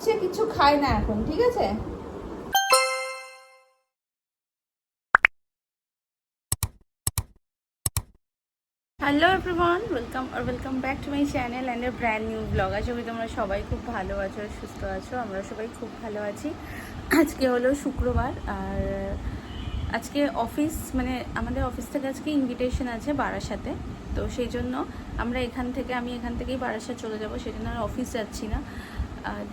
হচ্ছে, কিছু খায় না এখন, ঠিক আছে? Hello everyone welcome R welcome back to my channel and a brand new blog আশা করি তোমরা সবাই খুব ভালো আছো সুস্থ আছো। আমরা সবাই খুব ভালো আছি। আজকে হলো শুক্রবার, আর আজকে অফিস মানে আমাদের অফিস থেকে আজকে ইনভিটেশন আছে বারাসাতে। তো সেই জন্য আমরা এখান থেকে, আমি এখান থেকেই বারাসাত চলে যাব সেই জন্য আর অফিস যাচ্ছি না।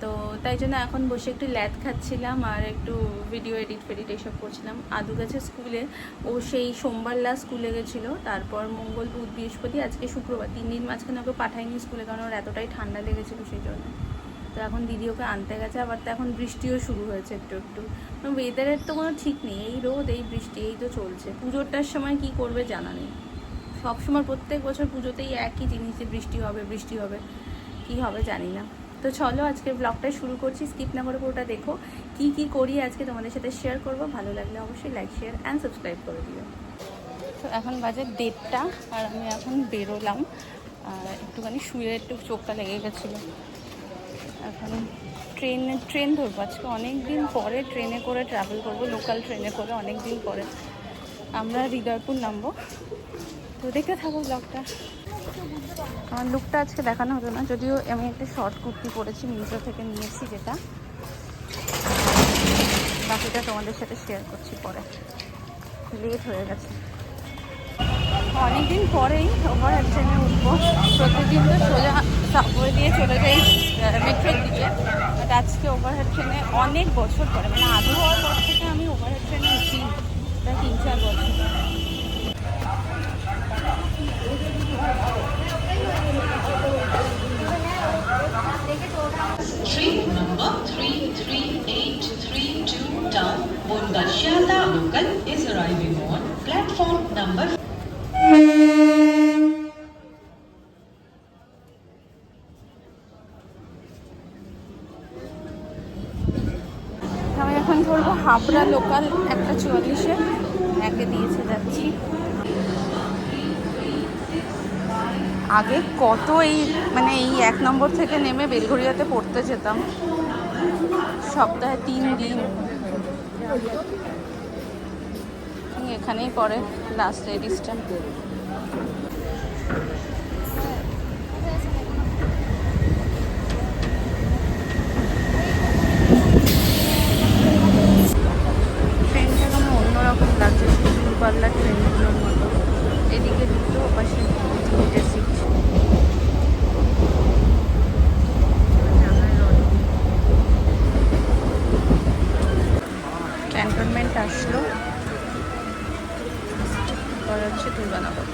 তো তাই জন্য এখন বসে একটু ল্যাদ খাচ্ছিলাম আর একটু ভিডিও এডিট ফেডিট এইসব করছিলাম। আদু গেছে স্কুলে, ও সেই সোমবার লাস্ট স্কুলে গেছিল, তারপর মঙ্গল বুধ বৃহস্পতি, আজকে শুক্রবার, তিন দিন মাঝখানে ওকে পাঠায়নি স্কুলে কারণ ওর এতটাই ঠান্ডা লেগেছিলো সেই জন্য। তো এখন দিদি ওকে আনতে গেছে, আবার তো এখন বৃষ্টিও শুরু হয়েছে একটু একটু। ওয়েদারের তো কোনো ঠিক নেই, এই রোদ, এই বৃষ্টি, এই তো চলছে। পুজোরটার সময় কি করবে জানা নেই। সবসময় প্রত্যেক বছর পুজোতেই একই জিনিস বৃষ্টি হবে বৃষ্টি হবে, কি হবে জানি না। তো চলো আজকে ব্লগটা শুরু করছি। স্কিপ না করে পুরোটা দেখো। কি কি করি আজকে তোমাদের সাথে শেয়ার করব। ভালো লাগলে অবশ্যই লাইক শেয়ার অ্যান্ড সাবস্ক্রাইব করে দিও। তো এখন বাজে দেড়টা আর আমি এখন বেরোলাম। আর একটুখানি শুয়ে একটু চোখটা লেগে গেছিল। এখন ট্রেনে ট্রেন ধরবো। আজকে অনেক দিন পরে ট্রেনে করে ট্রাভেল করব লোকাল ট্রেনে করে অনেক দিন পরে। আমরা হৃদয়পুর নামবো। তো দেখতে থাকো ব্লগটা আমার লুকটা আজকে দেখানো হতো না, যদিও আমি একটা শর্ট কুর্তি পরেছি, মিন্ত্রা থেকে নিয়েছি যেটা। বাকিটা তোমাদের সাথে শেয়ার করছি পরে। লেট হয়ে গেছে। অনেকদিন পরেই ওভার ট্রেনে উঠবো। প্রতিদিন তো সোজা সাবওয়ে দিয়ে চলে যাই মেট্রোর দিকে। বাট আজকে ওভারহেড ট্রেনে অনেক বছর পরে মানে আধু হওয়ার পর থেকে আমি ওভারহেড ট্রেনে উঠি, প্রায় তিন চার বছর। Number. আমি এখন ধরবো হাবড়া লোকাল একটা চুয়াল্লিশে, একে দিয়েছে যাচ্ছি। আগে কত এই মানে এই এক নম্বর থেকে নেমে বেলঘরিয়াতে পড়তে যেতাম। সপ্তাহে তিন দিন। এখানেই পড়ে লাস্ট লেডিসটা হচ্ছে দুর্গানগর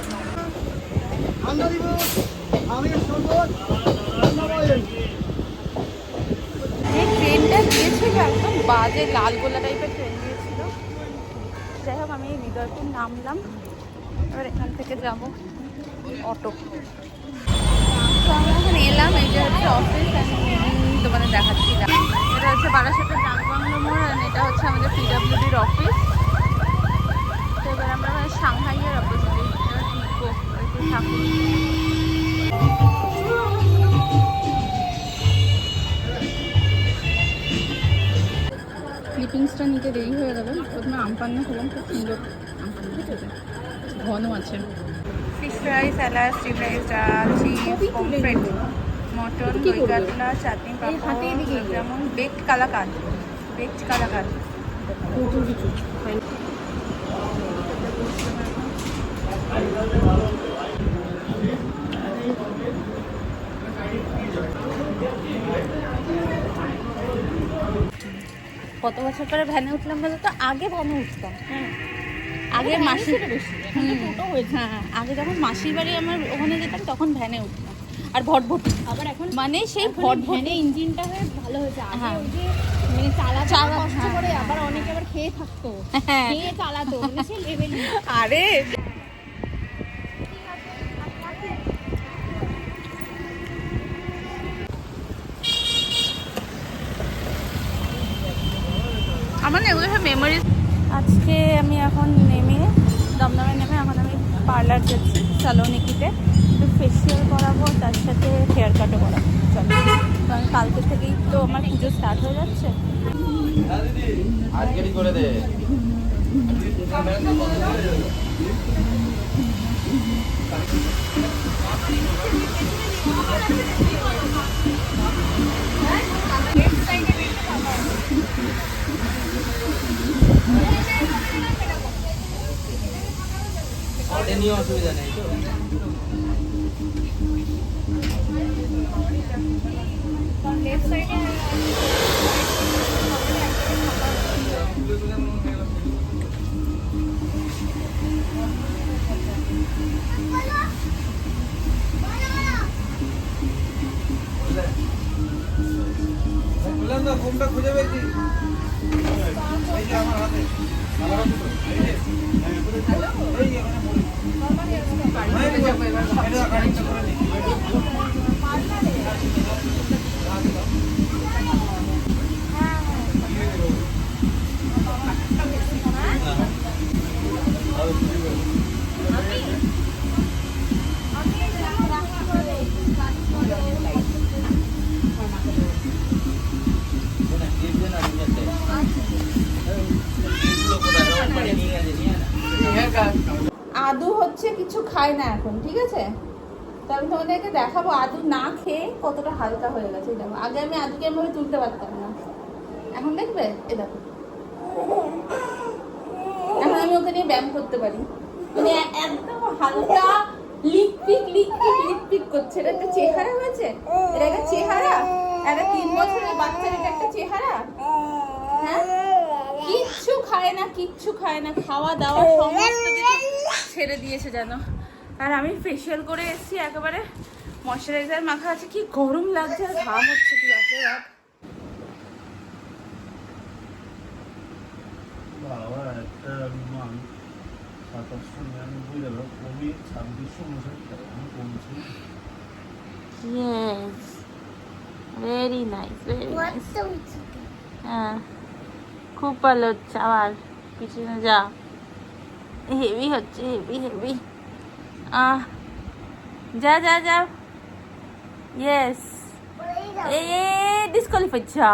যে ট্রেনটা দিয়েছিল একদম বাজে লাল গোলা টাইপের ট্রেন দিয়েছিল। যাই হোক, আমি হৃদয়পুর নামলাম। এবার এখান থেকে যাব অটো তো আমি এখন এলাম যে হচ্ছে অফিস তোমাদের দেখাচ্ছি। এটা হচ্ছে বারাসাতের ডাকবাংলো মোড় এটা হচ্ছে আমাদের পিডাব্লিউডির অফিস ক্লিপিংসটা নিতে দেরি হয়ে গেল প্রথমে আমপান্না খেলাম খুব সুন্দর আমপান্না খেতে ঘন আছে? Fish fry salad steam rice ডাল চিজ পমফ্রেট মটন দই কাতলা চাটনি পাঁপড় যেমন বেকড কালাকাদ বেকড কালাকাদ। কত বছর পরে ভ্যানে উঠলাম বলো তো আগে ভ্যানে উঠতাম। হ্যাঁ। আগে মাসির হ্যাঁ হ্যাঁ। আগে যখন মাসির বাড়ি আমার ওখানে যেতাম তখন ভ্যানে উঠতাম। আর ভটভটি। আবার এখন মানে সেই ভটভটি ভ্যানে ইঞ্জিনটা হয়ে ভালো হয়েছে। আগে হ্যাঁ। ওই যে মানে চালাতে চালা- কষ্ট হ্যাঁ, করে আবার অনেকে আবার খেয়ে থাকতো। হ্যাঁ। খেয়ে চালাতো মানে সে লেভেল আরে! আমার না এগুলো সব মেমোরিজ আজকে আমি এখন নেমে দমদমে নেমে এখন আমি পার্লার যাচ্ছি সালোনিকিতে একটু ফেসিয়াল করাবো তার সাথে হেয়ার কাটও করাবো। চলো। কারণ কালকে থেকেই তো আমার পুজো স্টার্ট হয়ে যাচ্ছে। করে দে। ওটা নিয়ে অসুবিধা নেই তো লেফট সাইডে এই যে কিছু খায় না এখন, ঠিক আছে? তো আমি তোমাদেরকে দেখাবো আদু না খেয়ে কতটা হালকা হয়ে গেছে দেখো। আগে আমি আদুকে এভাবে তুলতে পারতাম না। এখন দেখবে? এ দেখো। এখন আমি ওকে নিয়ে ব্যায়াম করতে পারি। মানে একদম হালকা লিকপিক লিকপিক লিকপিক করছে। এটা একটা চেহারা হয়েছে? এটা একটা চেহারা? একটা তিন বছরের বাচ্চার এটা একটা চেহারা? হ্যাঁ? কিচ্ছু খায় না, কিচ্ছু খায় না। খাওয়া দাওয়া, সমস্ত কিছু ছেড়ে দিয়েছে যেন। আর আমি ফেসিয়াল করে এসেছি একেবারে ময়শ্চারাইজার মাখা আছে। কি গরম লাগছে আর ঘাম হচ্ছে কি বাপরে বাপ বাবা একটা সাতাশশো নিরানব্বই টাকা কমে ছাব্বিশশো উনষাট টাকা আমি কমছি yes very nice very nice হ্যাঁ খুব ভালো হচ্ছে আবার পিছনে যা হেভি হচ্ছে হেভি হেভি। আহ যা যা যা। ইয়েস এ ডিসকোয়ালিফাই যা